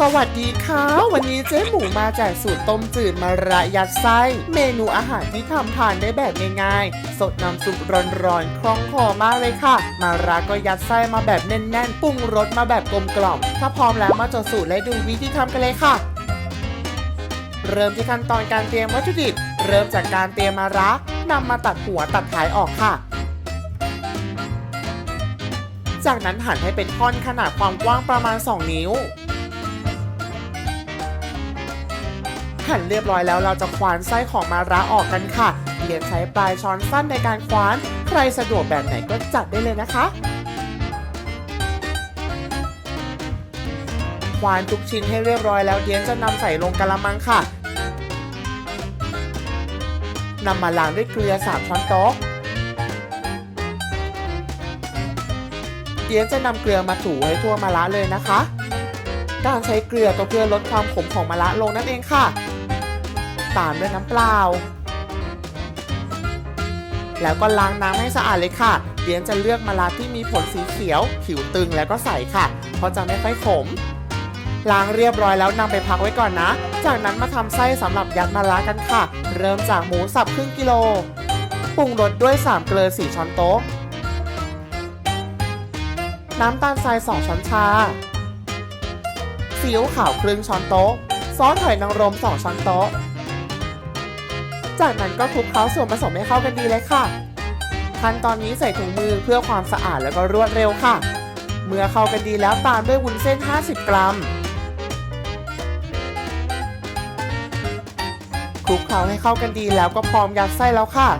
สวัสดีค่ะ วันนี้เจ๊หมูมาแจกสูตรต้มจืดมะระยัดไส้ เมนูอาหารที่ทำทานได้แบบง่ายๆ สดน้ำซุปร้อนๆ คล่องคอมากเลยค่ะมะระก็ยัดไส้มาแบบแน่นๆ ปรุงรสมาแบบกลมกล่อม ถ้าพร้อมแล้วมาจดสูตรและดูวิธีทำกันเลยค่ะ เริ่มที่ขั้นตอนการเตรียมวัตถุดิบ เริ่มจากการเตรียมมะระนำมาตัดหัวตัดท้ายออกค่ะจากนั้นหั่นให้เป็นท่อนขนาดความกว้างประมาณ 2 นิ้ว หั่นเรียบร้อยแล้วเราจะคว้านไส้ของมาระออกกันค่ะเรียนใช้ปลายช้อนสั้นในการคว้าน ใครสะดวกแบบไหนก็จัดได้เลยนะคะควานทุกชิ้นให้เรียบร้อยแล้วเดียนจะนำใส่ลงกระมังค่ะนำมาล้างด้วยเกลือ 3 ช้อนโต๊ะเดียนจะนำเกลือมาถูให้ทั่วมะระเลยนะคะ การใช้เกลือก็เพื่อลดความขมของมะระลงนั่นเองค่ะ ตามด้วยน้ำเปล่า แล้วก็ล้างน้ำให้สะอาดเลยค่ะ เดียนจะเลือกมะระที่มีผลสีเขียว ผิวตึงแล้วก็ใสค่ะ เพราะจะไม่ค่อยขม ล้างเรียบร้อยแล้วนำไปพักไว้ก่อนนะ จากนั้นมาทำไส้สำหรับยัดมะระกันค่ะ เริ่มจากหมูสับครึ่งกิโล ปรุงรสด้วย 3 เกลือ 4 ช้อนโต๊ะ น้ำตาลทราย 2 ช้อนชาซีอิ๊วขาวครึ่งช้อนโต๊ะ ซอสหอยนางรม 2 ช้อนโต๊ะ จากนั้นก็คลุกเคล้าส่วนผสมให้เข้ากันดีเลยค่ะขั้นตอนนี้ใส่ถุงมือเพื่อความสะอาดแล้วก็รวดเร็วค่ะ เมื่อเข้ากันดีแล้วตามด้วยวุ้นเส้น 50 กรัมคลุกเคล้าให้เข้ากันดีแล้วก็พร้อมยัดไส้แล้วค่ะ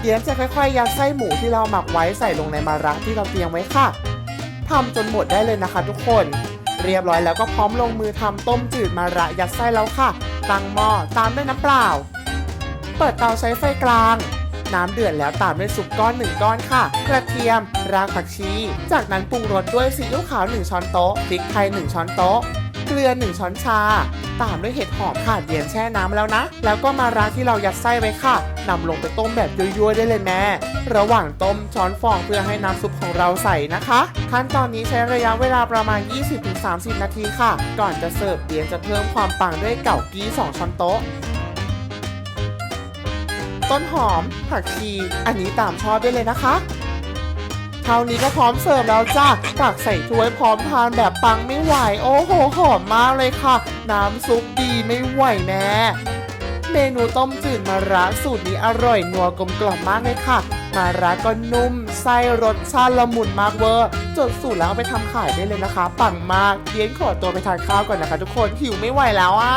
เดี๋ยวจะค่อยๆ ยัดไส้หมูที่เราหมักไว้ใส่ลงในมาระที่เราเตรียมไว้ค่ะทำจนหมดได้เลยนะคะทุกคน เรียบร้อยแล้วก็พร้อมลงมือทำต้มจืดมาระยัดไส้แล้วค่ะ ตั้งหม้อตามด้วยน้ำเปล่า เปิดเตาใช้ไฟกลาง น้ำเดือดแล้วตามด้วยซุปก้อนหนึ่งก้อนค่ะ กระเทียม รากผักชี จากนั้นปรุงรสด้วยซีอิ๊วขาว 1 ช้อนโต๊ะ พริกไทย 1 ช้อนโต๊ะ เกลือ 1 ช้อนชา ตามด้วยเห็ดหอมค่ะเดียนแช่น้ำแล้วนะ แล้วก็มาราที่เรายัดไส้ไว้ค่ะนำลงไปต้มแบบยั่วๆได้เลยแม่ ระหว่างต้มช้อนฟองเพื่อให้น้ำซุปของเราใส่นะคะ ขั้นตอนนี้ใช้ระยะเวลาประมาณ 20-30 นาทีค่ะ ก่อนจะเสิร์ฟเดียนจะเพิ่มความปังด้วยเก่ากี้ 2 ช้อนโต๊ะต้นหอมผักชี อันนี้ตามชอบได้เลยนะคะ เท่านี้ก็พร้อมเสิร์ฟแล้วจ้าตักใส่ถ้วยพร้อมทานแบบปังไม่ไหว โอ้โห หอมมากเลยค่ะ น้ำซุปดีไม่ไหวแน่เมนูต้มจืดมาระสูตรนี้อร่อยนัวกลมกล่อมมากเลยค่ะ มาระก็นุ่ม ไส้รสชาติละมุนมากเวอร์จดสูตรแล้วเอาไปทำขายได้เลยนะคะ ปังมากเดียนขอตัวไปทานข้าวก่อนนะคะ ทุกคนหิวไม่ไหวแล้วอะ